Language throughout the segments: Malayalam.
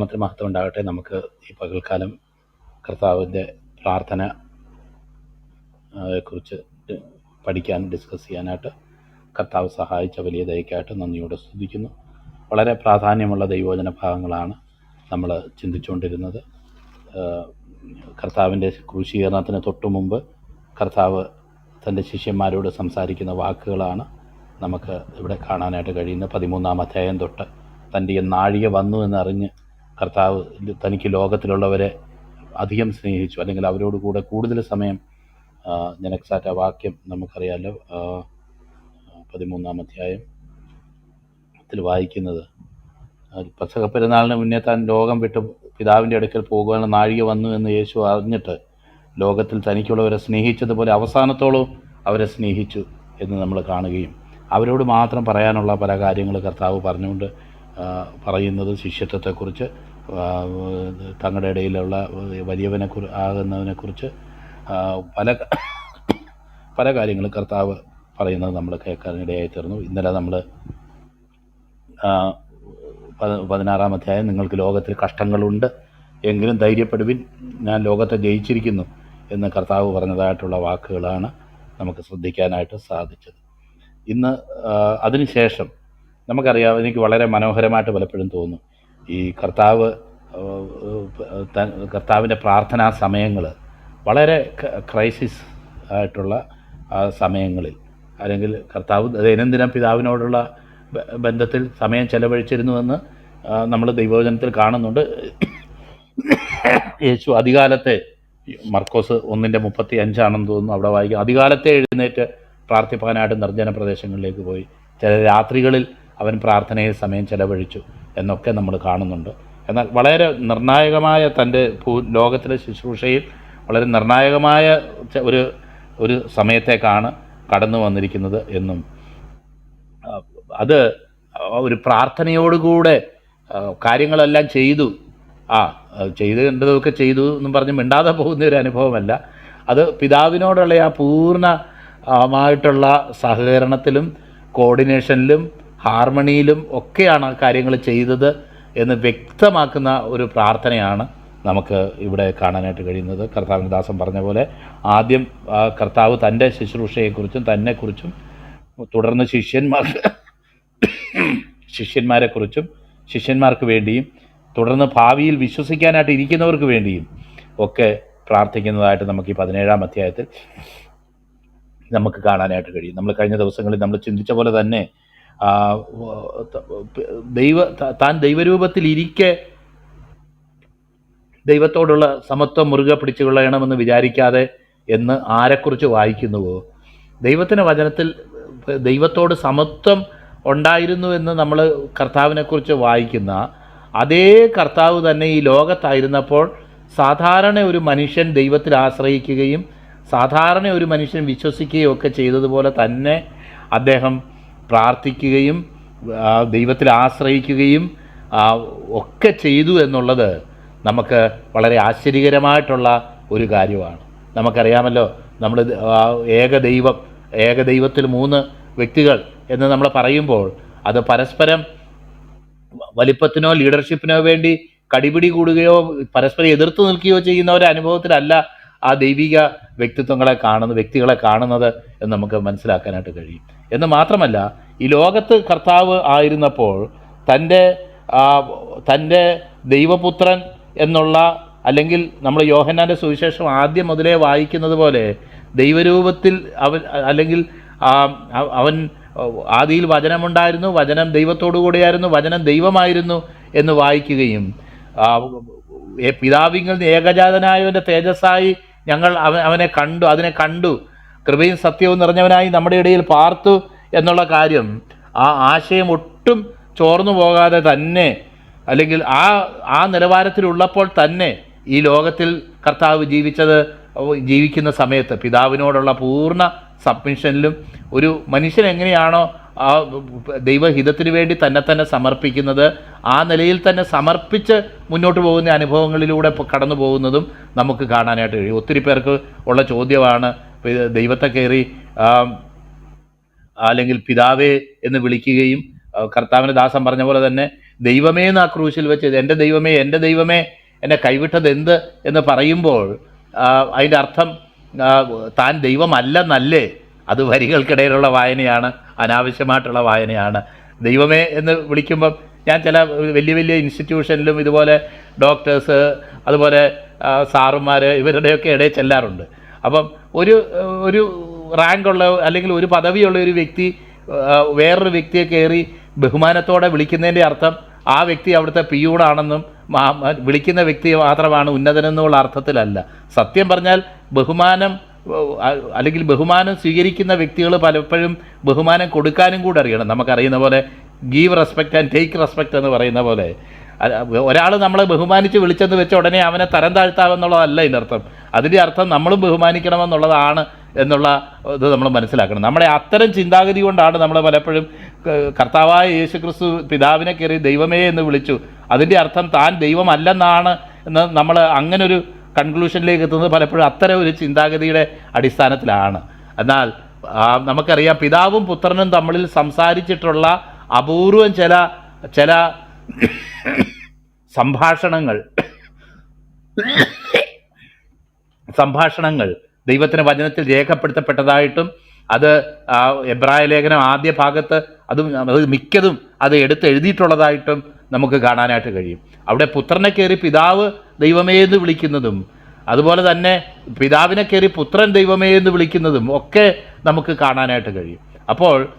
ദൈവനാമത്തിന് മഹത്വം ഉണ്ടാകട്ടെ. നമുക്ക് ഈ പകൽക്കാലം കർത്താവിന്റെ പ്രാർത്ഥന കുറിച്ച് പഠിക്കാൻ ഡിസ്കസ് ചെയ്യാനായിട്ട് കർത്താവ് സഹായിച്ച വലിയ ദയക്കായിട്ട് നന്ദിയോടെ സ്തുതിക്കുന്നു. വളരെ പ്രാധാന്യമുള്ള ദൈവവചന ഭാഗങ്ങളാണ് നമ്മൾ ചിന്തിച്ചുകൊണ്ടിരുന്നത്. കർത്താവിന്റെ ക്രൂശീകരണത്തിന് തൊട്ടു മുമ്പ് കർത്താവ് തന്റെ ശിഷ്യന്മാരോട് സംസാരിക്കുന്ന വാക്കുകളാണ് നമുക്ക് ഇവിടെ കാണാനായിട്ട് കഴിയുന്നത്. പതിമൂന്നാം അധ്യായം തൊട്ട് തന്റെ നാഴിക വന്നു എന്നറിഞ്ഞ് കർത്താവ് തനിക്ക് ലോകത്തിലുള്ളവരെ അധികം സ്നേഹിച്ചു അല്ലെങ്കിൽ അവരോട് കൂടെ കൂടുതൽ സമയം ആ വാക്യം നമുക്കറിയാമല്ലോ പതിമൂന്നാം അധ്യായം ത്തിൽ വായിക്കുന്നത്. പെസഹ പെരുന്നാളിന് മുന്നേ താൻ ലോകം വിട്ട് പിതാവിന്റെ അടുക്കൽ പോകുവാനുള്ള നാഴിക വന്നു എന്ന് യേശു അറിഞ്ഞിട്ട് ലോകത്തിൽ തനിക്കുള്ളവരെ സ്നേഹിച്ചതുപോലെ അവസാനത്തോളം അവരെ സ്നേഹിച്ചു എന്ന് നമ്മൾ കാണുകയും അവരോട് മാത്രം പറയാനുള്ള പല കാര്യങ്ങൾ കർത്താവ് പറഞ്ഞുകൊണ്ട് പറയുന്നത് ശിഷ്യത്വത്തെക്കുറിച്ച് തങ്ങളുടെ ഇടയിലുള്ള വലിയവനെ കുറി ആകുന്നതിനെക്കുറിച്ച് പല പല കാര്യങ്ങൾ കർത്താവ് പറയുന്നത് നമ്മൾ കേൾക്കാനിടയായി തീർന്നു ഇന്നലെ നമ്മൾ പത- പതിനാറാം അധ്യായം നിങ്ങൾക്ക് ലോകത്തിൽ കഷ്ടങ്ങളുണ്ട് എങ്കിലും ധൈര്യപ്പെടുവിൻ ഞാൻ ലോകത്തെ ജയിച്ചിരിക്കുന്നു എന്ന് കർത്താവ് പറഞ്ഞതായിട്ടുള്ള വാക്കുകളാണ് നമുക്ക് ശ്രദ്ധിക്കാനായിട്ട് സാധിച്ചത്. ഇന്ന് അതിനുശേഷം നമുക്കറിയാം എനിക്ക് വളരെ മനോഹരമായിട്ട് പലപ്പോഴും തോന്നും ഈ കർത്താവ് കർത്താവിന്റെ പ്രാർത്ഥനാ സമയങ്ങൾ വളരെ ക്രൈസിസ് ആയിട്ടുള്ള സമയങ്ങളിൽ. അല്ലെങ്കിൽ കർത്താവ് ദൈനംദിനം പിതാവിനോടുള്ള ബന്ധത്തിൽ സമയം ചെലവഴിച്ചിരുന്നുവെന്ന് നമ്മൾ ദൈവവചനത്തിൽ കാണുന്നുണ്ട്. യേശു അധികാലത്തെ മർക്കോസ് ഒന്നിന്റെ മുപ്പത്തി അഞ്ചാണെന്ന് തോന്നുന്നു അവിടെ വായിക്കും. അധികാലത്തെ എഴുന്നേറ്റ് പ്രാർത്ഥിപ്പാനായിട്ട് നിർജന പ്രദേശങ്ങളിലേക്ക് പോയി. ചില രാത്രികളിൽ അവൻ പ്രാർത്ഥനയിൽ സമയം ചെലവഴിച്ചു. എന്നൊക്കെ നമ്മൾ കാണുന്നുണ്ട്. എന്നാൽ വളരെ നിർണായകമായ തന്റെ ഭൂ ലോകത്തിലെ ശുശ്രൂഷയിൽ വളരെ നിർണായകമായ ഒരു ഒരു സമയത്തേക്കാണ് കടന്നു വന്നിരിക്കുന്നത് എന്നും അത് ഒരു പ്രാർത്ഥനയോടുകൂടെ കാര്യങ്ങളെല്ലാം ചെയ്തു. ആ ചെയ്തേണ്ടതൊക്കെ ചെയ്തു എന്നും പറഞ്ഞ് മിണ്ടാതെ പോകുന്ന ഒരു അനുഭവമല്ല. അത് പിതാവിനോടുള്ള ആ പൂർണമായിട്ടുള്ള സഹകരണത്തിലും കോർഡിനേഷനിലും ഹാർമണിയിലും ഒക്കെയാണ് കാര്യങ്ങൾ ചെയ്തത് എന്ന് വ്യക്തമാക്കുന്ന ഒരു പ്രാർത്ഥനയാണ് നമുക്ക് ഇവിടെ കാണാനായിട്ട് കഴിയുന്നത്. കർത്താവിന് ദാസം പറഞ്ഞ പോലെ ആദ്യം കർത്താവ് തന്റെ ശുശ്രൂഷയെക്കുറിച്ചും തന്നെക്കുറിച്ചും തുടർന്ന് ശിഷ്യന്മാർ ശിഷ്യന്മാരെക്കുറിച്ചും ശിഷ്യന്മാർക്ക് വേണ്ടിയും തുടർന്ന് ഭാവിയിൽ വിശ്വസിക്കാനായിട്ട് ഇരിക്കുന്നവർക്ക് വേണ്ടിയും ഒക്കെ പ്രാർത്ഥിക്കുന്നതായിട്ട് നമുക്ക് ഈ പതിനേഴാം അധ്യായത്തിൽ നമുക്ക് കാണാനായിട്ട് കഴിയും. നമ്മൾ കഴിഞ്ഞ ദിവസങ്ങളിൽ നമ്മൾ ചിന്തിച്ച പോലെ തന്നെ ദൈവ താൻ ദൈവരൂപത്തിൽ ഇരിക്കെ ദൈവത്തോടുള്ള സമത്വം മുറുകെ പിടിച്ചു കൊള്ളണമെന്ന് വിചാരിക്കാതെ എന്ന് ആരെക്കുറിച്ച് വായിക്കുന്നുവോ? ദൈവത്തിന്റെ വചനത്തിൽ ദൈവത്തോട് സമത്വം ഉണ്ടായിരുന്നു എന്ന് നമ്മൾ കർത്താവിനെക്കുറിച്ച് വായിക്കുന്ന അതേ കർത്താവ് തന്നെ ഈ ലോകത്തായിരുന്നപ്പോൾ സാധാരണ ഒരു മനുഷ്യൻ ദൈവത്തിൽ ആശ്രയിക്കുകയും സാധാരണ ഒരു മനുഷ്യൻ വിശ്വസിക്കുകയും ഒക്കെ ചെയ്തതുപോലെ തന്നെ അദ്ദേഹം പ്രാർത്ഥിക്കുകയും ദൈവത്തിൽ ആശ്രയിക്കുകയും ഒക്കെ ചെയ്തു എന്നുള്ളത് നമുക്ക് വളരെ ആശ്ചര്യകരമായിട്ടുള്ള ഒരു കാര്യമാണ്. നമുക്കറിയാമല്ലോ നമ്മൾ ഏകദൈവം ഏകദൈവത്തിൽ മൂന്ന് വ്യക്തികൾ എന്ന് നമ്മൾ പറയുമ്പോൾ അത് പരസ്പരം വലിപ്പത്തിനോ ലീഡർഷിപ്പിനോ വേണ്ടി കടിപിടി കൂടുകയോ പരസ്പരം എതിർത്ത് നിൽക്കുകയോ ചെയ്യുന്ന ഒരു അനുഭവത്തിലല്ല ആ ദൈവിക വ്യക്തിത്വങ്ങളെ കാണുന്ന വ്യക്തികളെ കാണുന്നത് എന്ന് നമുക്ക് മനസ്സിലാക്കാനായിട്ട് കഴിയും. എന്ന് മാത്രമല്ല ഈ ലോകത്ത് കർത്താവ് ആയിരുന്നപ്പോൾ തന്റെ തന്റെ ദൈവപുത്രൻ എന്നുള്ള അല്ലെങ്കിൽ നമ്മൾ യോഹന്നാന്റെ സുവിശേഷം ആദ്യം മുതലേ വായിക്കുന്നത് പോലെ ദൈവരൂപത്തിൽ അവൻ അല്ലെങ്കിൽ അവൻ ആദിയിൽ വചനമുണ്ടായിരുന്നു വചനം ദൈവത്തോടു കൂടെയായിരുന്നു വചനം ദൈവമായിരുന്നു എന്ന് വായിക്കുകയും പിതാവിങ്ങൾ ഏകജാതനായവന്റെ തേജസ്സായി ഞങ്ങൾ അവനെ കണ്ടു അതിനെ കണ്ടു. കൃപയും സത്യവും നിറഞ്ഞവനായി നമ്മുടെ ഇടയിൽ പാർത്തു എന്നുള്ള കാര്യം ആ ആശയം ഒട്ടും ചോർന്നു പോകാതെ തന്നെ അല്ലെങ്കിൽ ആ ആ നിലവാരത്തിലുള്ളപ്പോൾ തന്നെ ഈ ലോകത്തിൽ കർത്താവ് ജീവിച്ചത് ജീവിക്കുന്ന സമയത്ത് പിതാവിനോടുള്ള പൂർണ സബ്മിഷനിലും ഒരു മനുഷ്യൻ എങ്ങനെയാണോ ആ ദൈവഹിതത്തിന് വേണ്ടി തന്നെ തന്നെ സമർപ്പിക്കുന്നത് ആ നിലയിൽ തന്നെ സമർപ്പിച്ച് മുന്നോട്ട് പോകുന്ന അനുഭവങ്ങളിലൂടെ കടന്നു പോകുന്നതും നമുക്ക് കാണാനായിട്ട് കഴിയും. ഒത്തിരി പേർക്ക് ഉള്ള ചോദ്യമാണ് ദൈവത്തെ കയറി അല്ലെങ്കിൽ പിതാവേ എന്ന് വിളിക്കുകയും കർത്താവിന്റെ ദാസൻ പറഞ്ഞ പോലെ തന്നെ ദൈവമേ എന്ന് ആ ക്രൂശിൽ വെച്ച് എന്റെ ദൈവമേ എന്റെ ദൈവമേ എന്നെ കൈവിട്ടത് എന്ത് എന്ന് പറയുമ്പോൾ അതിന്റെ അർത്ഥം താൻ ദൈവമല്ലെന്നല്ലേ? അത് വരികൾക്കിടയിലുള്ള വായനയാണ് അനാവശ്യമായിട്ടുള്ള വായനയാണ്. ദൈവമേ എന്ന് വിളിക്കുമ്പം ഞാൻ ചില വലിയ വലിയ ഇൻസ്റ്റിറ്റ്യൂഷനിലും ഇതുപോലെ ഡോക്ടേഴ്സ് അതുപോലെ സാറുമാർ ഇവരുടെയൊക്കെ ഇടയിൽ ചെല്ലാറുണ്ട്. അപ്പം ഒരു ഒരു റാങ്കുള്ള അല്ലെങ്കിൽ ഒരു പദവിയുള്ള ഒരു വ്യക്തി വേറൊരു വ്യക്തിയെ കയറി ബഹുമാനത്തോടെ വിളിക്കുന്നതിന്റെ അർത്ഥം ആ വ്യക്തി അവിടുത്തെ പിയൂണാണെന്നും വിളിക്കുന്ന വ്യക്തി മാത്രമാണ് ഉന്നതനെന്നുള്ള അർത്ഥത്തിലല്ല. സത്യം പറഞ്ഞാൽ ബഹുമാനം അല്ലെങ്കിൽ ബഹുമാനം സ്വീകരിക്കുന്ന വ്യക്തികൾ പലപ്പോഴും ബഹുമാനം കൊടുക്കാനും കൂടെ അറിയണം. നമുക്കറിയുന്ന പോലെ give respect and take respect എന്ന് പറയുന്ന പോലെ. ഒരാൾ നമ്മളെ ബഹുമാനിച്ച് വിളിച്ചെന്ന് വെച്ച ഉടനെ അവനെ തരം താഴ്ത്താമെന്നുള്ളതല്ല ഇതിനർത്ഥം. അതിന്റെ അർത്ഥം നമ്മളും ബഹുമാനിക്കണമെന്നുള്ളതാണ് എന്നുള്ള ഇത് നമ്മൾ മനസ്സിലാക്കണം. നമ്മുടെ അത്തരം ചിന്താഗതി കൊണ്ടാണ് നമ്മൾ പലപ്പോഴും കർത്താവായ യേശു ക്രിസ്തു പിതാവിനെ കയറി ദൈവമേ എന്ന് വിളിച്ചു. അതിന്റെ അർത്ഥം താൻ ദൈവമല്ലെന്നാണ് എന്ന് നമ്മൾ അങ്ങനൊരു കൺക്ലൂഷനിലേക്ക് എത്തുന്നത് പലപ്പോഴും അത്തരം ഒരു ചിന്താഗതിയുടെ അടിസ്ഥാനത്തിലാണ്. എന്നാൽ നമുക്കറിയാം പിതാവും പുത്രനും തമ്മിൽ സംസാരിച്ചിട്ടുള്ള അപൂർവം ചില ചില സംഭാഷണങ്ങൾ സംഭാഷണങ്ങൾ ദൈവത്തിന്റെ വചനത്തിൽ രേഖപ്പെടുത്തപ്പെട്ടതായിട്ടും അത് എബ്രായ ലേഖനം ആദ്യ ഭാഗത്ത് അതും മിക്കതും അത് എടുത്ത് എഴുതിയിട്ടുള്ളതായിട്ടും നമുക്ക് കാണാനായിട്ട് കഴിയും. അവിടെ പുത്രനെ കയറി പിതാവ് ദൈവമേ എന്ന് വിളിക്കുന്നതും അതുപോലെ തന്നെ പിതാവിനെ കയറി പുത്രൻ ദൈവമേ എന്ന് വിളിക്കുന്നതും ഒക്കെ നമുക്ക് കാണാനായിട്ട് കഴിയും. അപ്പോൾ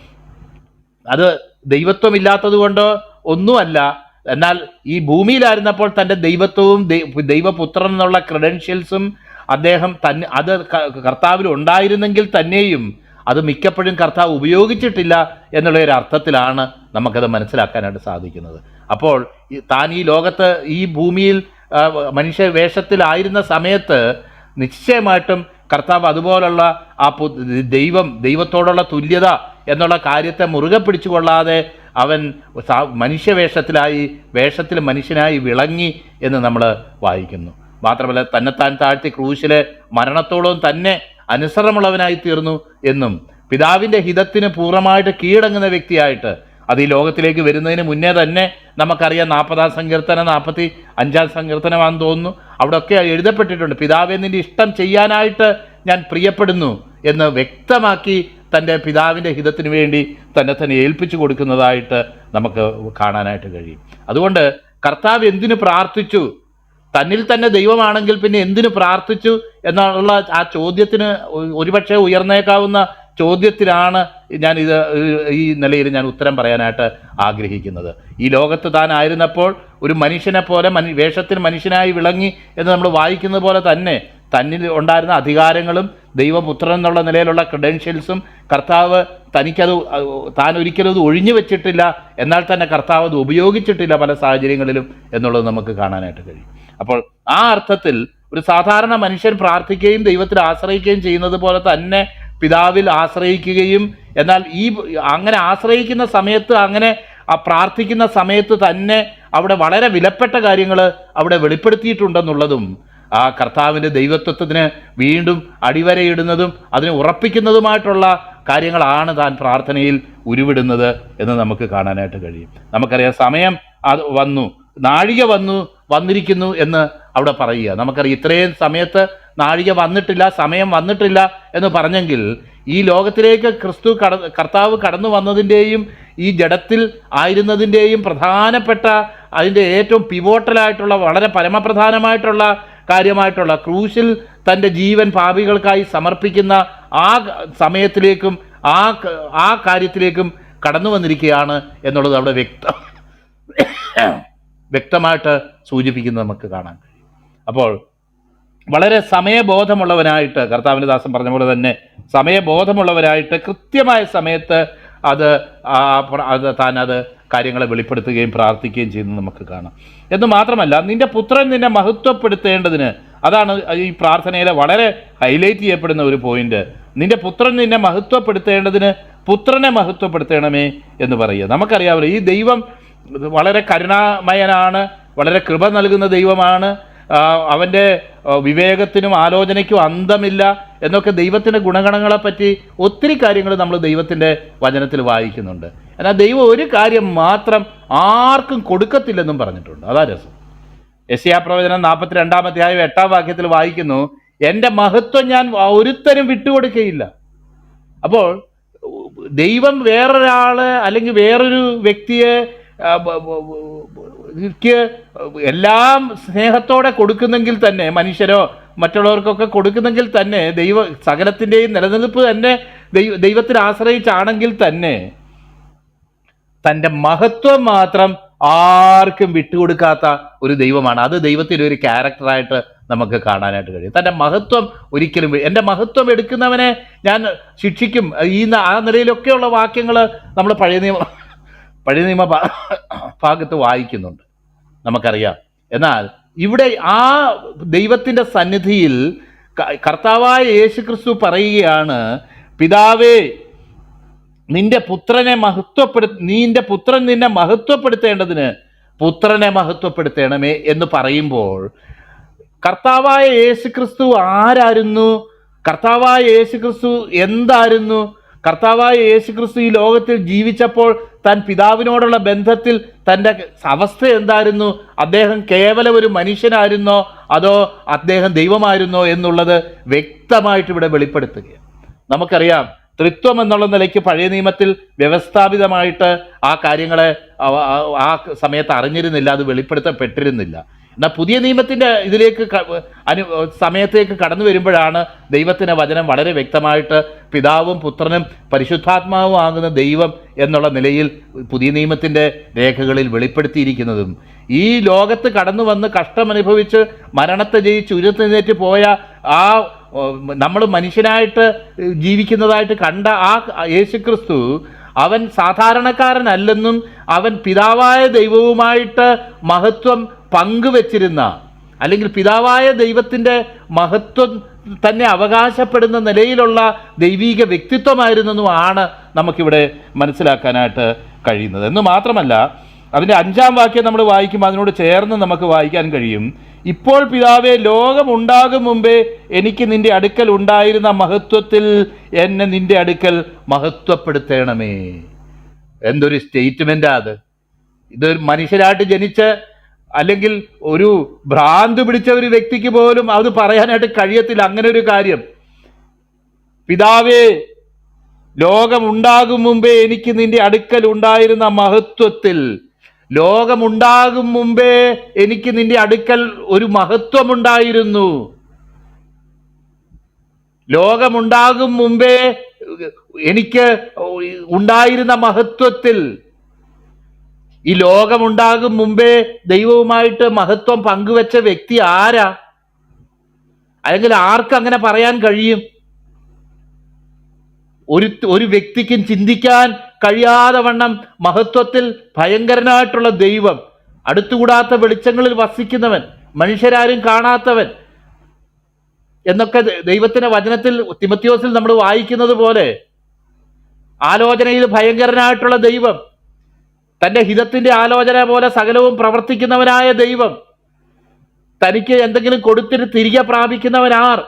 അത് ദൈവത്വമില്ലാത്തത് കൊണ്ടോ ഒന്നുമല്ല. എന്നാൽ ഈ ഭൂമിയിലായിരുന്നപ്പോൾ തന്റെ ദൈവത്വവും ദൈവപുത്രൻ എന്നുള്ള ക്രെഡൻഷ്യൽസും അദ്ദേഹം തന്നെ അത് കർത്താവിൽ ഉണ്ടായിരുന്നെങ്കിൽ തന്നെയും അത് മിക്കപ്പോഴും കർത്താവ് ഉപയോഗിച്ചിട്ടില്ല എന്നുള്ള ഒരു അർത്ഥത്തിലാണ് നമുക്കത് മനസ്സിലാക്കാനായിട്ട് സാധിക്കുന്നത്. അപ്പോൾ താൻ ഈ ലോകത്ത് ഈ ഭൂമിയിൽ മനുഷ്യ വേഷത്തിലായിരുന്ന സമയത്ത് നിശ്ചയമായിട്ടും കർത്താവ് അതുപോലുള്ള ആ ദൈവം ദൈവത്തോടുള്ള തുല്യത എന്നുള്ള കാര്യത്തെ മുറുകെ പിടിച്ചുകൊള്ളാതെ അവൻ മനുഷ്യവേഷത്തിലായി വേഷത്തിൽ മനുഷ്യനായി വിളങ്ങി എന്ന് നമ്മൾ വായിക്കുന്നു. മാത്രമല്ല തന്നെത്താൻ താഴ്ത്തി ക്രൂശിലെ മരണത്തോളം തന്നെ അനുസരണമുള്ളവനായി തീർന്നു എന്നും പിതാവിന്റെ ഹിതത്തിന് പൂർണമായിട്ട് കീഴടങ്ങുന്ന വ്യക്തിയായിട്ട് അത് ഈ ലോകത്തിലേക്ക് വരുന്നതിന് മുന്നേ തന്നെ നമുക്കറിയാം നാൽപ്പതാം സങ്കീർത്തനം നാൽപ്പത്തി അഞ്ചാം സങ്കീർത്തനമാണെന്ന് തോന്നുന്നു. അവിടെയൊക്കെ എഴുതപ്പെട്ടിട്ടുണ്ട്. പിതാവെ നിന്റെ ഇഷ്ടം ചെയ്യാനായിട്ട് ഞാൻ പ്രിയപ്പെടുന്നു എന്ന് വ്യക്തമാക്കി തന്റെ പിതാവിന്റെ ഹിതത്തിന് വേണ്ടി തന്നെ തന്നെ ഏൽപ്പിച്ചു കൊടുക്കുന്നതായിട്ട് നമുക്ക് കാണാനായിട്ട് കഴിയും. അതുകൊണ്ട് കർത്താവ് എന്തിനു പ്രാർത്ഥിച്ചു? തന്നിൽ തന്നെ ദൈവമാണെങ്കിൽ പിന്നെ എന്തിനു പ്രാർത്ഥിച്ചു എന്നുള്ള ആ ചോദ്യത്തിന് ഒരുപക്ഷെ ഉയർന്നേക്കാവുന്ന ചോദ്യത്തിലാണ് ഞാൻ ഇത് ഈ നിലയിൽ ഞാൻ ഉത്തരം പറയാനായിട്ട് ആഗ്രഹിക്കുന്നത്. ഈ ലോകത്ത് താൻ ആയിരുന്നപ്പോൾ ഒരു മനുഷ്യനെ പോലെ മനു വേഷത്തിന് മനുഷ്യനായി വിളങ്ങി എന്ന് നമ്മൾ വായിക്കുന്നത് പോലെ തന്നെ തന്നിൽ ഉണ്ടായിരുന്ന അധികാരങ്ങളും ദൈവപുത്രൻ എന്നുള്ള നിലയിലുള്ള ക്രെഡൻഷ്യൽസും കർത്താവ് തനിക്കത് താൻ ഒരിക്കലും അത് ഒഴിഞ്ഞു വെച്ചിട്ടില്ല. എന്നാൽ തന്നെ കർത്താവ് അത് ഉപയോഗിച്ചിട്ടില്ല പല സാഹചര്യങ്ങളിലും എന്നുള്ളത് നമുക്ക് കാണാനായിട്ട് കഴിയും. അപ്പോൾ ആ അർത്ഥത്തിൽ ഒരു സാധാരണ മനുഷ്യൻ പ്രാർത്ഥിക്കുകയും ദൈവത്തിൽ ആശ്രയിക്കുകയും ചെയ്യുന്നത് പോലെ തന്നെ പിതാവിൽ ആശ്രയിക്കുകയും എന്നാൽ ഈ അങ്ങനെ ആശ്രയിക്കുന്ന സമയത്ത് അങ്ങനെ ആ പ്രാർത്ഥിക്കുന്ന സമയത്ത് തന്നെ അവിടെ വളരെ വിലപ്പെട്ട കാര്യങ്ങൾ അവിടെ വെളിപ്പെടുത്തിയിട്ടുണ്ടെന്നുള്ളതും ആ കർത്താവിന്റെ ദൈവത്വത്തിന് വീണ്ടും അടിവരയിടുന്നതും അതിനെ ഉറപ്പിക്കുന്നതുമായിട്ടുള്ള കാര്യങ്ങളാണ് താൻ പ്രാർത്ഥനയിൽ ഉരുവിടുന്നത് എന്ന് നമുക്ക് കാണാനായിട്ട് കഴിയും. നമുക്കറിയാം സമയം അത് വന്നു നാഴിക വന്നു വന്നിരിക്കുന്നു എന്ന് അവിടെ പറയുക. നമുക്കറിയാം ഇത്രയും സമയത്ത് നാഴിക വന്നിട്ടില്ല സമയം വന്നിട്ടില്ല എന്ന് പറഞ്ഞെങ്കിൽ ഈ ലോകത്തിലേക്ക് ക്രിസ്തു കട കർത്താവ് കടന്നു വന്നതിന്റെയും ഈ ജഡത്തിൽ ആയിരുന്നതിന്റെയും പ്രധാനപ്പെട്ട അതിന്റെ ഏറ്റവും പിവോട്ടലായിട്ടുള്ള വളരെ പരമപ്രധാനമായിട്ടുള്ള കാര്യമായിട്ടുള്ള ക്രൂശിൽ തന്റെ ജീവൻ പാപികൾക്കായി സമർപ്പിക്കുന്ന ആ സമയത്തിലേക്കും ആ ആ കാര്യത്തിലേക്കും കടന്നു വന്നിരിക്കുകയാണ് എന്നുള്ളത് അവിടെ വ്യക്തം. വ്യക്തമായിട്ട് സൂചിപ്പിക്കുന്നത് നമുക്ക് കാണാൻ കഴിയും. അപ്പോൾ വളരെ സമയബോധമുള്ളവനായിട്ട് കർത്താവിന്റെ ദാസൻ പറഞ്ഞ പോലെ തന്നെ സമയബോധമുള്ളവരായിട്ട് കൃത്യമായ സമയത്ത് അത് അത് താൻ അത് കാര്യങ്ങളെ വെളിപ്പെടുത്തുകയും പ്രാർത്ഥിക്കുകയും ചെയ്യുന്നത് നമുക്ക് കാണാം. എന്ന് മാത്രമല്ല നിന്റെ പുത്രൻ നിന്നെ മഹത്വപ്പെടുത്തേണ്ടതിന് അതാണ് ഈ പ്രാർത്ഥനയിലെ വളരെ ഹൈലൈറ്റ് ചെയ്യപ്പെടുന്ന ഒരു പോയിന്റ്. നിന്റെ പുത്രൻ നിന്നെ മഹത്വപ്പെടുത്തേണ്ടതിന് പുത്രനെ മഹത്വപ്പെടുത്തണമേ എന്ന് പറയുക. നമുക്കറിയാമല്ലോ ഈ ദൈവം വളരെ കരുണാമയനാണ് വളരെ കൃപ നൽകുന്ന ദൈവമാണ്. അവന്റെ വിവേകത്തിനും ആലോചനയ്ക്കും അന്തമില്ല എന്നൊക്കെ ദൈവത്തിന്റെ ഗുണഗണങ്ങളെപ്പറ്റി ഒത്തിരി കാര്യങ്ങൾ നമ്മൾ ദൈവത്തിന്റെ വചനത്തിൽ വായിക്കുന്നുണ്ട്. എന്നാൽ ദൈവം ഒരു കാര്യം മാത്രം ആർക്കും കൊടുക്കത്തില്ലെന്നും പറഞ്ഞിട്ടുണ്ട്. അതാ രസം. യശയാ പ്രവചനം നാൽപ്പത്തി ആയ എട്ടാം വാക്യത്തിൽ വായിക്കുന്നു എന്റെ മഹത്വം ഞാൻ ഒരുത്തരും വിട്ടുകൊടുക്കുകയില്ല അപ്പോൾ ദൈവം വേറൊരാൾ അല്ലെങ്കിൽ വേറൊരു വ്യക്തിയെ എല്ലാം സ്നേഹത്തോടെ കൊടുക്കുന്നെങ്കിൽ തന്നെ മനുഷ്യരോ മറ്റുള്ളവർക്കൊക്കെ കൊടുക്കുന്നെങ്കിൽ തന്നെ ദൈവ സകലത്തിന്റെയും നിലനിൽപ്പ് തന്നെ ദൈവ ദൈവത്തിൽ ആശ്രയിച്ചാണെങ്കിൽ തന്നെ തന്റെ മഹത്വം മാത്രം ആർക്കും വിട്ടുകൊടുക്കാത്ത ഒരു ദൈവമാണ്. അത് ദൈവത്തിന്റെ ഒരു ക്യാരക്ടറായിട്ട് നമുക്ക് കാണാനായിട്ട് കഴിയും. തന്റെ മഹത്വം ഒരിക്കലും എന്റെ മഹത്വം എടുക്കുന്നവനെ ഞാൻ ശിക്ഷിക്കും. ഈ ആ നിലയിലൊക്കെയുള്ള വാക്യങ്ങൾ നമ്മൾ പഴയ നിയമ പഴയ നിയമ ഭാഗത്ത് വായിക്കുന്നുണ്ട്. നമുക്കറിയാം. എന്നാൽ ഇവിടെ ആ ദൈവത്തിന്റെ സന്നിധിയിൽ കർത്താവായ യേശു ക്രിസ്തു പറയുകയാണ് പിതാവേ നിന്റെ പുത്രനെ മഹത്വപ്പെടു നിന്റെ പുത്രൻ നിന്നെ മഹത്വപ്പെടുത്തേണ്ടതിന് പുത്രനെ മഹത്വപ്പെടുത്തേണമേ എന്ന് പറയുമ്പോൾ കർത്താവായ യേശു ക്രിസ്തു ആരായിരുന്നു കർത്താവായ യേശു ക്രിസ്തു എന്തായിരുന്നു കർത്താവായ യേശു ക്രിസ്തു ഈ ലോകത്തിൽ ജീവിച്ചപ്പോൾ താൻ പിതാവിനോടുള്ള ബന്ധത്തിൽ തന്റെ അവസ്ഥ എന്തായിരുന്നു? അദ്ദേഹം കേവലം ഒരു മനുഷ്യനായിരുന്നോ? അതോ അദ്ദേഹം ദൈവമായിരുന്നോ എന്നുള്ളത് വ്യക്തമായിട്ട് ഇവിടെ വെളിപ്പെടുത്തുകയാണ്. നമുക്കറിയാം ത്രിത്വം എന്നുള്ള നിലയ്ക്ക് പഴയ നിയമത്തിൽ വ്യവസ്ഥാപിതമായിട്ട് ആ കാര്യങ്ങളെ ആ സമയത്ത് അറിഞ്ഞിരുന്നില്ല അത് വെളിപ്പെടുത്തപ്പെട്ടിരുന്നില്ല. എന്നാൽ പുതിയ നിയമത്തിന്റെ ഇതിലേക്ക് അനു സമയത്തേക്ക് കടന്നു വരുമ്പോഴാണ് ദൈവത്തിന്റെ വചനം വളരെ വ്യക്തമായിട്ട് പിതാവും പുത്രനും പരിശുദ്ധാത്മാവും ആകുന്ന ദൈവം എന്നുള്ള നിലയിൽ പുതിയ നിയമത്തിന്റെ രേഖകളിൽ വെളിപ്പെടുത്തിയിരിക്കുന്നതും. ഈ ലോകത്ത് കടന്നു വന്ന് കഷ്ടമനുഭവിച്ച് മരണത്തെ ജയിച്ച് ഉയർത്തെഴുന്നേറ്റ് പോയ ആ നമ്മൾ മനുഷ്യനായിട്ട് ജീവിക്കുന്നതായിട്ട് കണ്ട ആ യേശുക്രിസ്തു അവൻ സാധാരണക്കാരനല്ലെന്നും അവൻ പിതാവായ ദൈവവുമായിട്ട് മഹത്വം പങ്കുവച്ചിരുന്ന അല്ലെങ്കിൽ പിതാവായ ദൈവത്തിന്റെ മഹത്വം തന്നെ അവകാശപ്പെടുന്ന നിലയിലുള്ള ദൈവീക വ്യക്തിത്വമായിരുന്നെന്നുമാണ് നമുക്കിവിടെ മനസ്സിലാക്കാനായിട്ട് കഴിയുന്നത്. എന്ന് മാത്രമല്ല അതിന്റെ അഞ്ചാം വാക്യം നമ്മൾ വായിക്കുമ്പോൾ അതിനോട് ചേർന്ന് നമുക്ക് വായിക്കാൻ കഴിയും. ഇപ്പോൾ പിതാവേ ലോകമുണ്ടാകും മുമ്പേ എനിക്ക് നിന്റെ അടുക്കൽ ഉണ്ടായിരുന്ന മഹത്വത്തിൽ എന്നെ നിന്റെ അടുക്കൽ മഹത്വപ്പെടുത്തണമേ. എന്തൊരു സ്റ്റേറ്റ്മെന്റാ അത്. ഇതൊരു മനുഷ്യരായിട്ട് ജനിച്ച് അല്ലെങ്കിൽ ഒരു ഭ്രാന്ത് പിടിച്ച ഒരു വ്യക്തിക്ക് പോലും അത് പറയാനായിട്ട് കഴിയത്തില്ല. അങ്ങനെ ഒരു കാര്യം. പിതാവേ ലോകമുണ്ടാകും മുമ്പേ എനിക്ക് നിന്റെ അടുക്കൽ ഉണ്ടായിരുന്ന മഹത്വത്തിൽ. ലോകമുണ്ടാകും മുമ്പേ എനിക്ക് നിന്റെ അടുക്കൽ ഒരു മഹത്വമുണ്ടായിരുന്നു. ലോകമുണ്ടാകും മുമ്പേ എനിക്ക് ഉണ്ടായിരുന്ന മഹത്വത്തിൽ. ഈ ലോകമുണ്ടാകും മുമ്പേ ദൈവവുമായിട്ട് മഹത്വം പങ്കുവെച്ച വ്യക്തി ആരാ? അല്ലെങ്കിൽ ആർക്ക് അങ്ങനെ പറയാൻ കഴിയും? ഒരു ഒരു വ്യക്തിക്കും ചിന്തിക്കാൻ കഴിയാതെ വണ്ണം മഹത്വത്തിൽ ഭയങ്കരനായിട്ടുള്ള ദൈവം അടുത്തുകൂടാത്ത വെളിച്ചങ്ങളിൽ വസിക്കുന്നവൻ മനുഷ്യരാരും കാണാത്തവൻ എന്നൊക്കെ ദൈവത്തിന്റെ വചനത്തിൽ തിമത്യോസിൽ നമ്മൾ വായിക്കുന്നത് പോലെ ആലോചനയിൽ ഭയങ്കരനായിട്ടുള്ള ദൈവം തന്റെ ഹിതത്തിന്റെ ആലോചന പോലെ സകലവും പ്രവർത്തിക്കുന്നവനായ ദൈവം തനിക്ക് എന്തെങ്കിലും കൊടുത്തിട്ട് തിരികെ പ്രാപിക്കുന്നവനാർ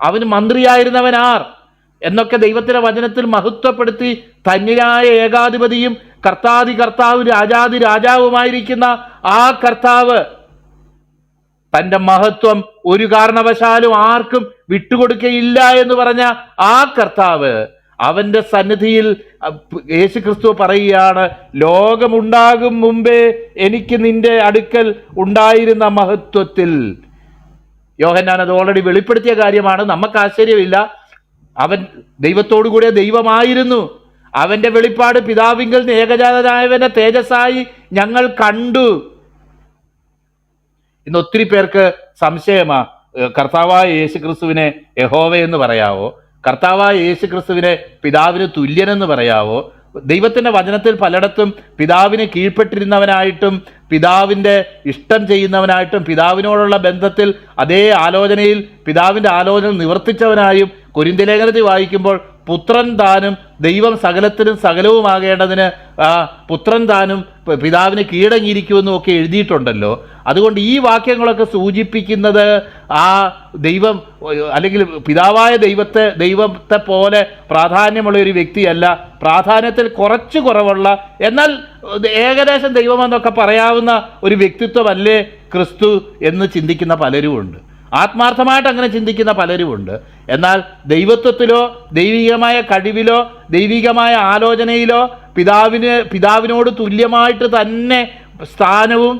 അവന് മന്ത്രിയായിരുന്നവനാർ എന്നൊക്കെ ദൈവത്തിന്റെ വചനത്തിൽ മഹത്വപ്പെടുത്തി ധന്യനായ ഏകാധിപതിയും കർത്താതി കർത്താവ് രാജാതി രാജാവുമായിരിക്കുന്ന ആ കർത്താവ് തന്റെ മഹത്വം ഒരു കാരണവശാലും ആർക്കും വിട്ടുകൊടുക്കയില്ല എന്ന് പറഞ്ഞ ആ കർത്താവ് അവന്റെ സന്നിധിയിൽ യേശു ക്രിസ്തു പറയുകയാണ് ലോകമുണ്ടാകും മുമ്പേ എനിക്ക് നിന്റെ അടുക്കൽ ഉണ്ടായിരുന്ന മഹത്വത്തിൽ. യോഹന്നാൻ അത് ഓൾറെഡി വെളിപ്പെടുത്തിയ കാര്യമാണ് നമുക്ക് ആശ്ചര്യമില്ല. അവൻ ദൈവത്തോടു കൂടെ ദൈവമായിരുന്നു. അവന്റെ വെളിപ്പാട് പിതാവിങ്കൽ ഏകജാതനായവനെ തേജസ്സായി ഞങ്ങൾ കണ്ടു. ഇന്ന് ഒത്തിരി പേർക്ക് സംശയമാ കർത്താവായ യേശു ക്രിസ്തുവിനെ യഹോവ എന്ന് പറയാവോ? കർത്താവായ യേശു ക്രിസ്തുവിനെ പിതാവിന് തുല്യനെന്ന് പറയാവോ? ദൈവത്തിന്റെ വചനത്തിൽ പലയിടത്തും പിതാവിന് കീഴ്പ്പെട്ടിരുന്നവനായിട്ടും പിതാവിന്റെ ഇഷ്ടം ചെയ്യുന്നവനായിട്ടും പിതാവിനോടുള്ള ബന്ധത്തിൽ അതേ ആലോചനയിൽ പിതാവിന്റെ ആലോചന നിവർത്തിച്ചവനായും കുരിന്തലേഖനത്തിൽ വായിക്കുമ്പോൾ പുത്രൻ താനും ദൈവം സകലത്തിനും സകലവുമാകേണ്ടതിന് പുത്രൻ താനും പിതാവിന് കീഴടങ്ങിയിരിക്കുമെന്നും ഒക്കെ എഴുതിയിട്ടുണ്ടല്ലോ. അതുകൊണ്ട് ഈ വാക്യങ്ങളൊക്കെ സൂചിപ്പിക്കുന്നത് ആ ദൈവം അല്ലെങ്കിൽ പിതാവായ ദൈവത്തെ ദൈവത്തെ പോലെ പ്രാധാന്യമുള്ള ഒരു വ്യക്തിയല്ല. പ്രാധാന്യത്തിൽ കുറച്ച് കുറവുള്ള എന്നാൽ ഏകദേശം ദൈവമെന്നൊക്കെ പറയാവുന്ന ഒരു വ്യക്തിത്വമല്ലേ ക്രിസ്തു എന്ന് ചിന്തിക്കുന്ന പലരുമുണ്ട്. ആത്മാർത്ഥമായിട്ട് അങ്ങനെ ചിന്തിക്കുന്ന പലരുമുണ്ട്. എന്നാൽ ദൈവത്വത്തിലോ ദൈവികമായ കഴിവിലോ ദൈവികമായ ആലോചനയിലോ പിതാവിന് പിതാവിനോട് തുല്യമായിട്ട് തന്നെ സ്ഥാനവും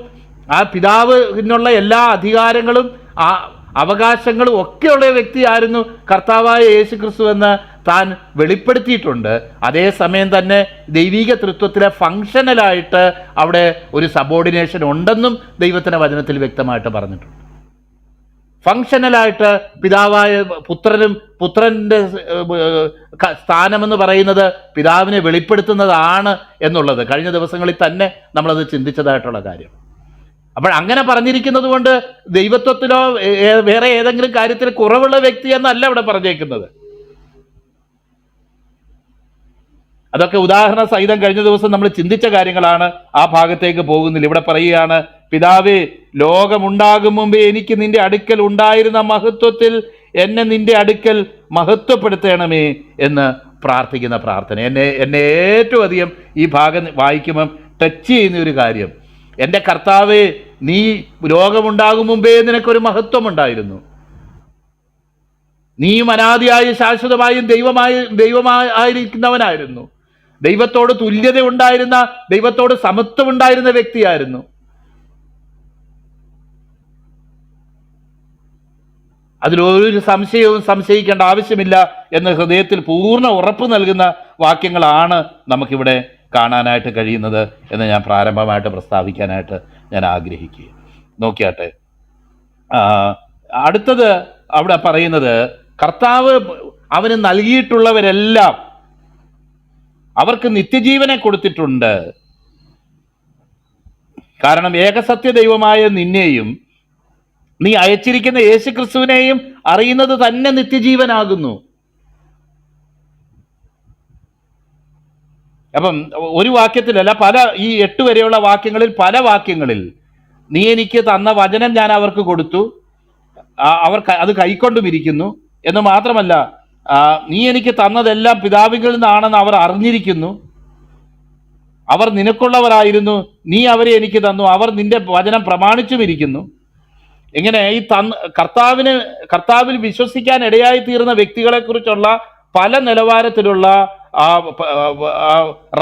ആ പിതാവിനുള്ള എല്ലാ അധികാരങ്ങളും ആ അവകാശങ്ങളും ഒക്കെയുള്ള വ്യക്തിയായിരുന്നു കർത്താവായ യേശു ക്രിസ്തു എന്ന് താൻ വെളിപ്പെടുത്തിയിട്ടുണ്ട്. അതേസമയം തന്നെ ദൈവിക തൃത്വത്തിലെ ഫങ്ഷനലായിട്ട് അവിടെ ഒരു സബോർഡിനേഷൻ ഉണ്ടെന്നും ദൈവത്തിന്റെ വചനത്തിൽ വ്യക്തമായിട്ട് പറഞ്ഞിട്ടുണ്ട്. ഫങ്ഷനലായിട്ട് പിതാവായ പുത്രനും പുത്രന്റെ സ്ഥാനമെന്ന് പറയുന്നത് പിതാവിനെ വെളിപ്പെടുത്തുന്നതാണ് എന്നുള്ളത്. കഴിഞ്ഞ ദിവസങ്ങളിൽ തന്നെ നമ്മളത് ചിന്തിച്ചതായിട്ടുള്ള കാര്യം. അപ്പോൾ അങ്ങനെ പറഞ്ഞിരിക്കുന്നത് കൊണ്ട് ദൈവത്വത്തിലോ വേറെ ഏതെങ്കിലും കാര്യത്തിൽ കുറവുള്ള വ്യക്തി എന്നല്ല ഇവിടെ പറഞ്ഞേക്കുന്നത്. അതൊക്കെ ഉദാഹരണ സഹിതം കഴിഞ്ഞ ദിവസം നമ്മൾ ചിന്തിച്ച കാര്യങ്ങളാണ് ആ ഭാഗത്തേക്ക് പോകുന്നില്ല. ഇവിടെ പറയുകയാണ് പിതാവേ ലോകമുണ്ടാകും മുമ്പേ എനിക്ക് നിന്റെ അടുക്കൽ ഉണ്ടായിരുന്ന മഹത്വത്തിൽ എന്നെ നിന്റെ അടുക്കൽ മഹത്വപ്പെടുത്തണമേ എന്ന് പ്രാർത്ഥിക്കുന്ന പ്രാർത്ഥന. എന്നെ എന്നെ ഏറ്റവും അധികം ഈ ഭാഗം വായിക്കുമ്പം ടച്ച് ചെയ്യുന്ന ഒരു കാര്യം. എന്റെ കർത്താവ് നീ ലോകമുണ്ടാകും മുമ്പേ നിനക്കൊരു മഹത്വമുണ്ടായിരുന്നു. നീയും അനാദിയായ ശാശ്വതമായും ദൈവമായി ദൈവമായിരിക്കുന്നവനായിരുന്നു ദൈവത്തോട് തുല്യത ഉണ്ടായിരുന്ന ദൈവത്തോട് സമത്വം ഉണ്ടായിരുന്ന വ്യക്തിയായിരുന്നു. അതിലൊരു സംശയവും സംശയിക്കേണ്ട ആവശ്യമില്ല എന്ന ഹൃദയത്തിൽ പൂർണ ഉറപ്പ് നൽകുന്ന വാക്യങ്ങളാണ് നമുക്കിവിടെ കാണാനായിട്ട് കഴിയുന്നത് എന്ന് ഞാൻ പ്രാരംഭമായിട്ട് പ്രസ്താവിക്കാനായിട്ട് ഞാൻ ആഗ്രഹിക്കുക നോക്കിയാട്ടെ. അടുത്തത് അവിടെ പറയുന്നത് കർത്താവ് അവന് നൽകിയിട്ടുള്ളവരെല്ലാം അവർക്ക് നിത്യജീവനെ കൊടുത്തിട്ടുണ്ട്. കാരണം ഏകസത്യ ദൈവമായ നിന്നെയും നീ അയച്ചിരിക്കുന്ന യേശു ക്രിസ്തുവിനെയും അറിയുന്നത് തന്നെ നിത്യജീവനാകുന്നു. അപ്പം ഒരു വാക്യത്തിലല്ല പല ഈ എട്ട് വരെയുള്ള വാക്യങ്ങളിൽ പല വാക്യങ്ങളിൽ നീ എനിക്ക് തന്ന വചനം ഞാൻ അവർക്ക് കൊടുത്തു. അവർ അത് കൈക്കൊണ്ടും ഇരിക്കുന്നു. എന്ന് മാത്രമല്ല നീ എനിക്ക് തന്നതെല്ലാം പിതാവികളിൽ നിന്നാണെന്ന് അവർ അറിഞ്ഞിരിക്കുന്നു. അവർ നിനക്കുള്ളവരായിരുന്നു. നീ അവരെ എനിക്ക് തന്നു. അവർ നിന്റെ വചനം പ്രമാണിച്ചും ഇരിക്കുന്നു. ഇങ്ങനെ ഈ തന്ന് കർത്താവിന് കർത്താവിൽ വിശ്വസിക്കാൻ ഇടയായി തീർന്ന വ്യക്തികളെ കുറിച്ചുള്ള പല നിലവാരത്തിലുള്ള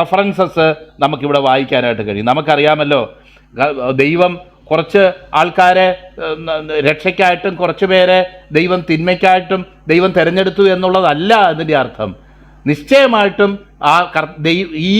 റഫറൻസസ് നമുക്കിവിടെ വായിക്കാനായിട്ട് കഴിയും. നമുക്കറിയാമല്ലോ ദൈവം കുറച്ച് ആൾക്കാരെ രക്ഷയ്ക്കായിട്ടും കുറച്ച് പേരെ ദൈവം തിന്മയ്ക്കായിട്ടും ദൈവം തിരഞ്ഞെടുത്തു എന്നുള്ളതല്ല അതിന്റെ അർത്ഥം. നിശ്ചയമായിട്ടും ആ ഈ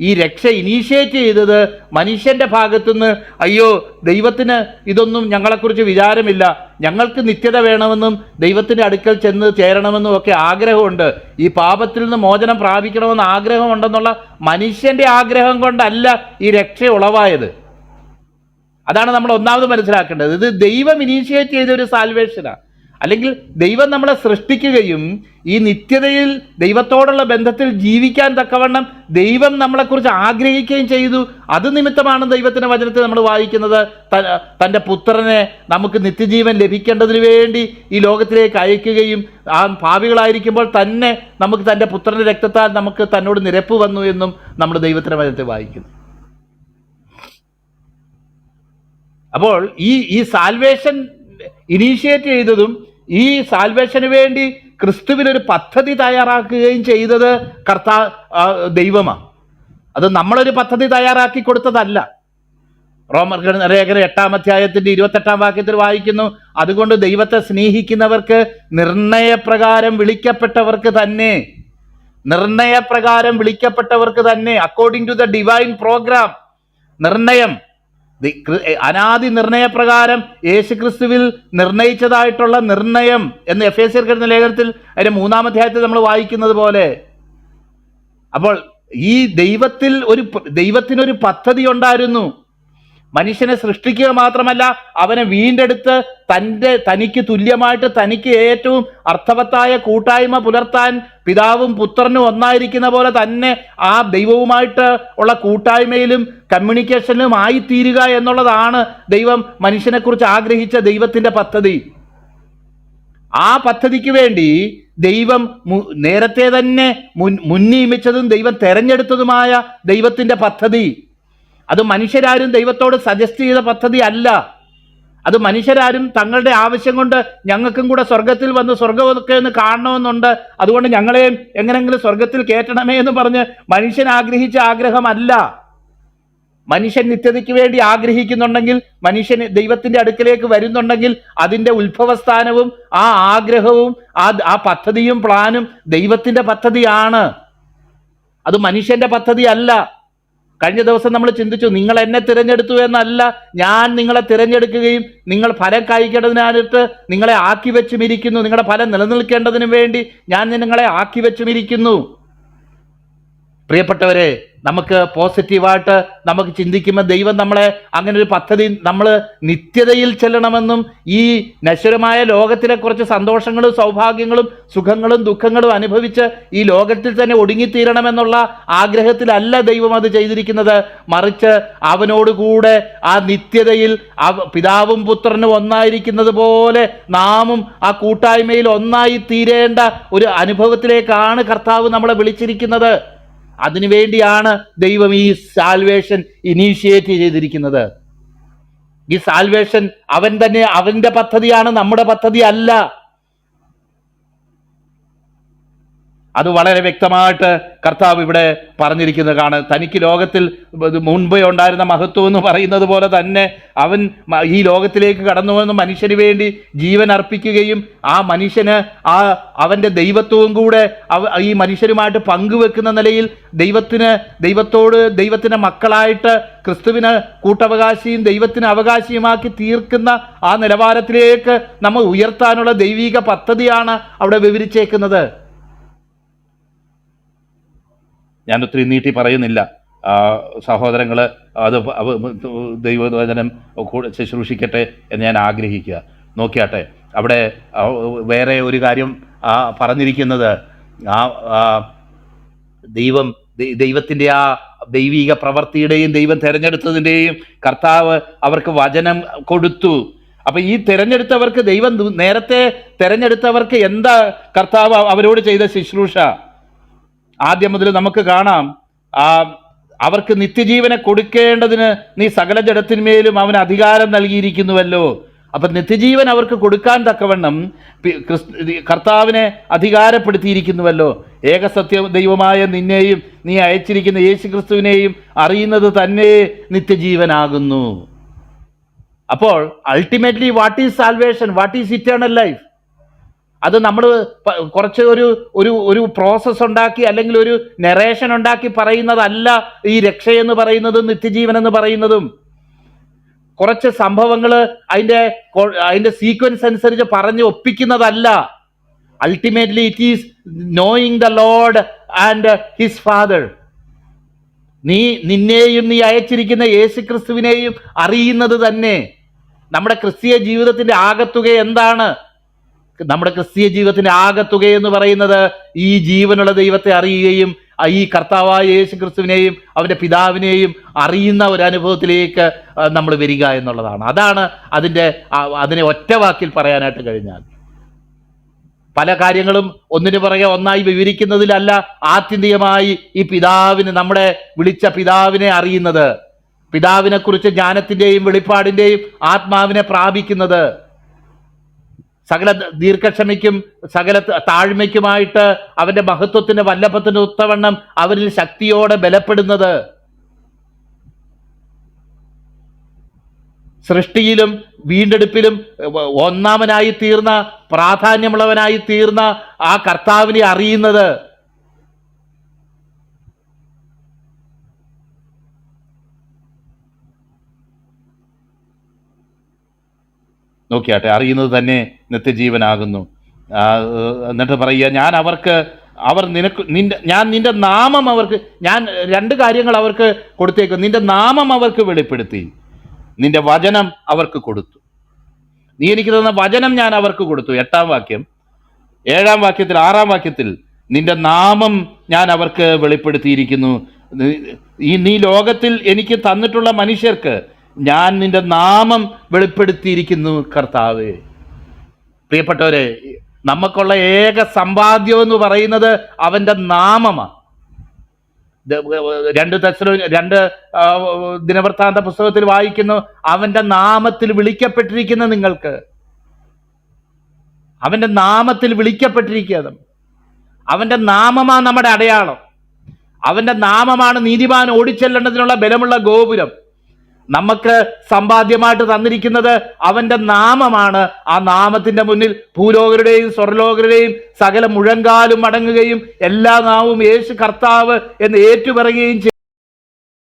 ഈ രക്ഷ ഇനീഷ്യേറ്റ് ചെയ്തത് മനുഷ്യന്റെ ഭാഗത്തുനിന്ന് അയ്യോ ദൈവത്തിന് ഇതൊന്നും ഞങ്ങളെക്കുറിച്ച് വിചാരമില്ല. ഞങ്ങൾക്ക് നിത്യത വേണമെന്നും ദൈവത്തിന്റെ അടുക്കൽ ചെന്ന് ചേരണമെന്നും ഒക്കെ ആഗ്രഹമുണ്ട്. ഈ പാപത്തിൽ നിന്ന് മോചനം പ്രാപിക്കണമെന്ന് ആഗ്രഹമുണ്ടെന്നുള്ള മനുഷ്യന്റെ ആഗ്രഹം കൊണ്ടല്ല ഈ രക്ഷ ഉളവായത്. അതാണ് നമ്മൾ ഒന്നാമത് മനസ്സിലാക്കേണ്ടത്. ഇത് ദൈവം ഇനീഷ്യേറ്റ് ചെയ്ത ഒരു സാൽവേഷനാണ് അല്ലെങ്കിൽ ദൈവം നമ്മളെ സൃഷ്ടിക്കുകയും ഈ നിത്യതയിൽ ദൈവത്തോടുള്ള ബന്ധത്തിൽ ജീവിക്കാൻ തക്കവണ്ണം ദൈവം നമ്മളെക്കുറിച്ച് ആഗ്രഹിക്കുകയും ചെയ്തു. അത് നിമിത്തമാണ് ദൈവത്തിന്റെ വചനത്തെ നമ്മൾ വായിക്കുന്നത്. തന്റെ പുത്രനെ നമുക്ക് നിത്യജീവൻ ലഭിക്കേണ്ടതിന് വേണ്ടി ഈ ലോകത്തിലേക്ക് അയക്കുകയും ആ ഭാവികളായിരിക്കുമ്പോൾ തന്നെ നമുക്ക് തന്റെ പുത്രന്റെ രക്തത്താൽ നമുക്ക് തന്നോട് നിരപ്പ് വന്നു എന്നും നമ്മൾ ദൈവത്തിന്റെ വചനത്തെ വായിക്കുന്നു. അപ്പോൾ ഈ ഈ സാൽവേഷൻ ഇനീഷ്യേറ്റ് ചെയ്തതും ഈ സാൽവേഷന് വേണ്ടി ക്രിസ്തുവിനൊരു പദ്ധതി തയ്യാറാക്കുകയും ചെയ്തത് കർത്താ ദൈവമാണ് അത് നമ്മളൊരു പദ്ധതി തയ്യാറാക്കി കൊടുത്തതല്ല. റോമർ ലേഖന എട്ടാം അധ്യായത്തിന്റെ ഇരുപത്തെട്ടാം വാക്യത്തിൽ വായിക്കുന്നു അതുകൊണ്ട് ദൈവത്തെ സ്നേഹിക്കുന്നവർക്ക് നിർണയപ്രകാരം വിളിക്കപ്പെട്ടവർക്ക് തന്നെ നിർണയപ്രകാരം വിളിക്കപ്പെട്ടവർക്ക് തന്നെ according to the divine programme നിർണയം അനാദി നിർണയപ്രകാരം യേശുക്രിസ്തുവിൽ നിർണയിച്ചതായിട്ടുള്ള നിർണയം എന്ന് എഫ് എസ് എന്ന ലേഖനത്തിൽ അതിന്റെ മൂന്നാം അധ്യായത്തിൽ നമ്മൾ വായിക്കുന്നത് പോലെ. അപ്പോൾ ഈ ദൈവത്തിൽ ഒരു ദൈവത്തിനൊരു പദ്ധതി ഉണ്ടായിരുന്നു. മനുഷ്യനെ സൃഷ്ടിക്കുക മാത്രമല്ല അവനെ വീണ്ടെടുത്ത് തന്റെ തനിക്ക് തുല്യമായിട്ട് തനിക്ക് ഏറ്റവും അർത്ഥവത്തായ കൂട്ടായ്മ പുലർത്താൻ പിതാവും പുത്രനും ഒന്നായിരിക്കുന്ന പോലെ തന്നെ ആ ദൈവവുമായിട്ട് ഉള്ള കൂട്ടായ്മയിലും കമ്മ്യൂണിക്കേഷനിലും ആയിത്തീരുക എന്നുള്ളതാണ് ദൈവം മനുഷ്യനെക്കുറിച്ച് ആഗ്രഹിച്ച ദൈവത്തിന്റെ പദ്ധതി. ആ പദ്ധതിക്ക് വേണ്ടി ദൈവം നേരത്തെ തന്നെ മുൻ മുന്നിയമിച്ചതും ദൈവം തെരഞ്ഞെടുത്തതുമായ ദൈവത്തിന്റെ പദ്ധതി. അത് മനുഷ്യരാരും ദൈവത്തോട് സജസ്റ്റ് ചെയ്ത പദ്ധതി അല്ല. അത് മനുഷ്യരാരും തങ്ങളുടെ ആവശ്യം കൊണ്ട് ഞങ്ങൾക്കും കൂടെ സ്വർഗത്തിൽ വന്ന് സ്വർഗമൊക്കെ ഒന്ന് കാണണമെന്നുണ്ട്. അതുകൊണ്ട് ഞങ്ങളെയും എങ്ങനെങ്കിലും സ്വർഗത്തിൽ കയറ്റണമേ എന്ന് പറഞ്ഞ് മനുഷ്യൻ ആഗ്രഹിച്ച ആഗ്രഹമല്ല മനുഷ്യൻ നിത്യതയ്ക്ക് വേണ്ടി ആഗ്രഹിക്കുന്നുണ്ടെങ്കിൽ മനുഷ്യൻ ദൈവത്തിന്റെ അടുക്കലേക്ക് വരുന്നുണ്ടെങ്കിൽ അതിന്റെ ഉത്ഭവസ്ഥാനവും ആ ആഗ്രഹവും ആ ആ പദ്ധതിയും പ്ലാനും ദൈവത്തിന്റെ പദ്ധതിയാണ്. അത് മനുഷ്യന്റെ പദ്ധതി അല്ല. കഴിഞ്ഞ ദിവസം നമ്മൾ ചിന്തിച്ചു നിങ്ങൾ എന്നെ തിരഞ്ഞെടുത്തു എന്നല്ല ഞാൻ നിങ്ങളെ തിരഞ്ഞെടുക്കുകയും നിങ്ങൾ ഫലം കായ്ക്കേണ്ടതിനായിട്ട് നിങ്ങളെ ആക്കി വെച്ചും ഇരിക്കുന്നു നിങ്ങളുടെ ഫലം നിലനിൽക്കേണ്ടതിനും വേണ്ടി ഞാൻ നിങ്ങളെ ആക്കി വെച്ചും ഇരിക്കുന്നു പ്രിയപ്പെട്ടവരെ നമുക്ക് പോസിറ്റീവായിട്ട് നമുക്ക് ചിന്തിക്കുമ്പോൾ ദൈവം നമ്മളെ അങ്ങനെ ഒരു പദ്ധതി നമ്മൾ നിത്യതയിൽ ചെല്ലണമെന്നും ഈ നശ്വരമായ ലോകത്തിലെ കുറച്ച് സന്തോഷങ്ങളും സൗഭാഗ്യങ്ങളും സുഖങ്ങളും ദുഃഖങ്ങളും അനുഭവിച്ച് ഈ ലോകത്തിൽ തന്നെ ഒടുങ്ങിത്തീരണമെന്നുള്ള ആഗ്രഹത്തിലല്ല ദൈവം അത് ചെയ്തിരിക്കുന്നത്. മറിച്ച് അവനോടുകൂടെ ആ നിത്യതയിൽ പിതാവും പുത്രനും ഒന്നായിരിക്കുന്നത് പോലെ നാമും ആ കൂട്ടായ്മയിൽ ഒന്നായി തീരേണ്ട ഒരു അനുഭവത്തിലേക്കാണ് കർത്താവ് നമ്മളെ വിളിച്ചിരിക്കുന്നത്. അതിനുവേണ്ടിയാണ് ദൈവം ഈ സാൽവേഷൻ ഇനീഷ്യേറ്റ് ചെയ്തിരിക്കുന്നത്. ഈ സാൽവേഷൻ അവൻ തന്നെ അവന്റെ പദ്ധതിയാണ് നമ്മുടെ പദ്ധതി അല്ല. അത് വളരെ വ്യക്തമായിട്ട് കർത്താവ് ഇവിടെ പറഞ്ഞിരിക്കുന്നത് കാണാൻ തനിക്ക് ലോകത്തിൽ മുൻപേ ഉണ്ടായിരുന്ന മഹത്വം എന്ന് പറയുന്നത് പോലെ തന്നെ അവൻ ഈ ലോകത്തിലേക്ക് കടന്നു വന്ന് മനുഷ്യന് വേണ്ടി ജീവൻ അർപ്പിക്കുകയും ആ മനുഷ്യന് ആ അവന്റെ ദൈവത്വവും കൂടെ ഈ മനുഷ്യരുമായിട്ട് പങ്കുവെക്കുന്ന നിലയിൽ ദൈവത്തിന് ദൈവത്തോട് ദൈവത്തിന്റെ മക്കളായിട്ട് ക്രിസ്തുവിന് കൂട്ടവകാശിയും ദൈവത്തിന് അവകാശിയുമാക്കി തീർക്കുന്ന ആ നിലവാരത്തിലേക്ക് നമ്മൾ ഉയർത്താനുള്ള ദൈവിക പദ്ധതിയാണ് അവിടെ വിവരിച്ചേക്കുന്നത്. ഞാൻ ഒത്തിരി നീട്ടി പറയുന്നില്ല. സഹോദരങ്ങൾ അത് ദൈവവചനം ശുശ്രൂഷിക്കട്ടെ എന്ന് ഞാൻ ആഗ്രഹിക്കുക. നോക്കിയാട്ടെ അവിടെ വേറെ ഒരു കാര്യം പറഞ്ഞിരിക്കുന്നത് ആ ദൈവം ദൈവത്തിന്റെ ആ ദൈവിക പ്രവൃത്തിയുടെയും ദൈവം തിരഞ്ഞെടുത്തതിന്റെയും കർത്താവ് അവർക്ക് വചനം കൊടുത്തു. അപ്പൊ ഈ തിരഞ്ഞെടുത്തവർക്ക് ദൈവം നേരത്തെ തിരഞ്ഞെടുത്തവർക്ക് എന്താ കർത്താവ് അവരോട് ചെയ്ത ശുശ്രൂഷ? ആദ്യം മുതൽ നമുക്ക് കാണാം ആ അവർക്ക് നിത്യജീവനെ കൊടുക്കേണ്ടതിന് നീ സകല ജഡത്തിന്മേലും അവന് അധികാരം നൽകിയിരിക്കുന്നുവല്ലോ. അപ്പൊ നിത്യജീവൻ അവർക്ക് കൊടുക്കാൻ തക്കവണ്ണം കർത്താവിനെ അധികാരപ്പെടുത്തിയിരിക്കുന്നുവല്ലോ. ഏകസത്യ ദൈവമായ നിന്നെയും നീ അയച്ചിരിക്കുന്ന യേശു ക്രിസ്തുവിനെയും അറിയുന്നത് തന്നെ നിത്യജീവനാകുന്നു. അപ്പോൾ ultimately what is salvation what is eternal life അത് നമ്മൾ കുറച്ച് ഒരു ഒരു ഒരു പ്രോസസ്സ് ഉണ്ടാക്കി അല്ലെങ്കിൽ ഒരു നെറേഷൻ ഉണ്ടാക്കി പറയുന്നതല്ല ഈ രക്ഷയെന്ന് പറയുന്നതും നിത്യജീവൻ എന്ന് പറയുന്നതും. കുറച്ച് സംഭവങ്ങൾ അതിന്റെ അതിന്റെ സീക്വൻസ് അനുസരിച്ച് പറഞ്ഞ് ഒപ്പിക്കുന്നതല്ല. Ultimately it is knowing the Lord and his father നീ നിന്നെയും നീ അയച്ചിരിക്കുന്ന യേശു ക്രിസ്തുവിനെയും അറിയുന്നത് തന്നെ. നമ്മുടെ ക്രിസ്തീയ ജീവിതത്തിന്റെ ആകത്തുക എന്താണ്? നമ്മുടെ ക്രിസ്തീയ ജീവിതത്തിന്റെ ആകത്തുക എന്ന് പറയുന്നത് ഈ ജീവനുള്ള ദൈവത്തെ അറിയുകയും ഈ കർത്താവായ യേശു ക്രിസ്തുവിനെയും അവന്റെ പിതാവിനെയും അറിയുന്ന ഒരു അനുഭവത്തിലേക്ക് നമ്മൾ വരിക എന്നുള്ളതാണ്. അതാണ് അതിന്റെ അതിനെ ഒറ്റ വാക്കിൽ പറയാനായിട്ട് കഴിഞ്ഞാൽ. പല കാര്യങ്ങളും ഒന്നിനു പുറകെ ഒന്നായി വിവരിക്കുന്നതിലല്ല ആത്യന്തികമായി ഈ പിതാവിന് നമ്മുടെ വിളിച്ച പിതാവിനെ അറിയുന്നത്. പിതാവിനെ കുറിച്ച് ജ്ഞാനത്തിന്റെയും വെളിപ്പാടിന്റെയും ആത്മാവിനെ പ്രാപിക്കുന്നത്. സകല ദീർഘക്ഷമയ്ക്കും സകല താഴ്മയ്ക്കുമായിട്ട് അവന്റെ മഹത്വത്തിന്റെ വല്ലഭത്തിന്റെ ഉത്തവണ്ണം അവരിൽ ശക്തിയോടെ ബലപ്പെടുന്നത്. സൃഷ്ടിയിലും വീണ്ടെടുപ്പിലും ഒന്നാമനായി തീർന്ന പ്രാധാന്യമുള്ളവനായി തീർന്ന ആ കർത്താവിനെ അറിയുന്നത്. നോക്കിയാട്ടെ അറിയുന്നത് തന്നെ നിത്യജീവനാകുന്നു. എന്നിട്ട് പറയുക ഞാൻ അവർക്ക് അവർ നിനക്ക് നിന്റെ ഞാൻ നിന്റെ നാമം അവർക്ക് ഞാൻ രണ്ട് കാര്യങ്ങൾ അവർക്ക് കൊടുത്തേക്കും. നിന്റെ നാമം അവർക്ക് വെളിപ്പെടുത്തി. നിന്റെ വചനം അവർക്ക് കൊടുത്തു. നീ എനിക്ക് തന്ന വചനം ഞാൻ അവർക്ക് കൊടുത്തു. എട്ടാം വാക്യം. ഏഴാം വാക്യത്തിൽ ആറാം വാക്യത്തിൽ നിന്റെ നാമം ഞാൻ അവർക്ക് വെളിപ്പെടുത്തിയിരിക്കുന്നു. ഈ നീ ലോകത്തിൽ എനിക്ക് തന്നിട്ടുള്ള മനുഷ്യർക്ക് ഞാൻ നിന്റെ നാമം വെളിപ്പെടുത്തിയിരിക്കുന്നു കർത്താവ്. പ്രിയപ്പെട്ടവരെ നമുക്കുള്ള ഏക സമ്പാദ്യം എന്ന് പറയുന്നത് അവന്റെ നാമമാണ്. രണ്ട് തെസ്സലോ രണ്ട് ദിനവൃത്താന്ത പുസ്തകത്തിൽ വായിക്കുന്നു അവന്റെ നാമത്തിൽ വിളിക്കപ്പെട്ടിരിക്കുന്ന നിങ്ങൾക്ക്. അവന്റെ നാമത്തിൽ വിളിക്കപ്പെട്ടിരിക്കുക അവന്റെ നാമമാണ് നമ്മുടെ അടയാളം. അവന്റെ നാമമാണ് നീതിമാൻ ഓടിച്ചെല്ലേണ്ടതിനുള്ള ബലമുള്ള ഗോപുരം. നമുക്ക് സമ്പാദ്യമായിട്ട് തന്നിരിക്കുന്നത് അവന്റെ നാമമാണ്. ആ നാമത്തിന്റെ മുന്നിൽ ഭൂലോകരുടെയും സ്വർലോകരുടെയും സകല മുഴങ്കാലും മടങ്ങുകയും എല്ലാ നാവും യേശു കർത്താവ് എന്ന് ഏറ്റുപറയുകയും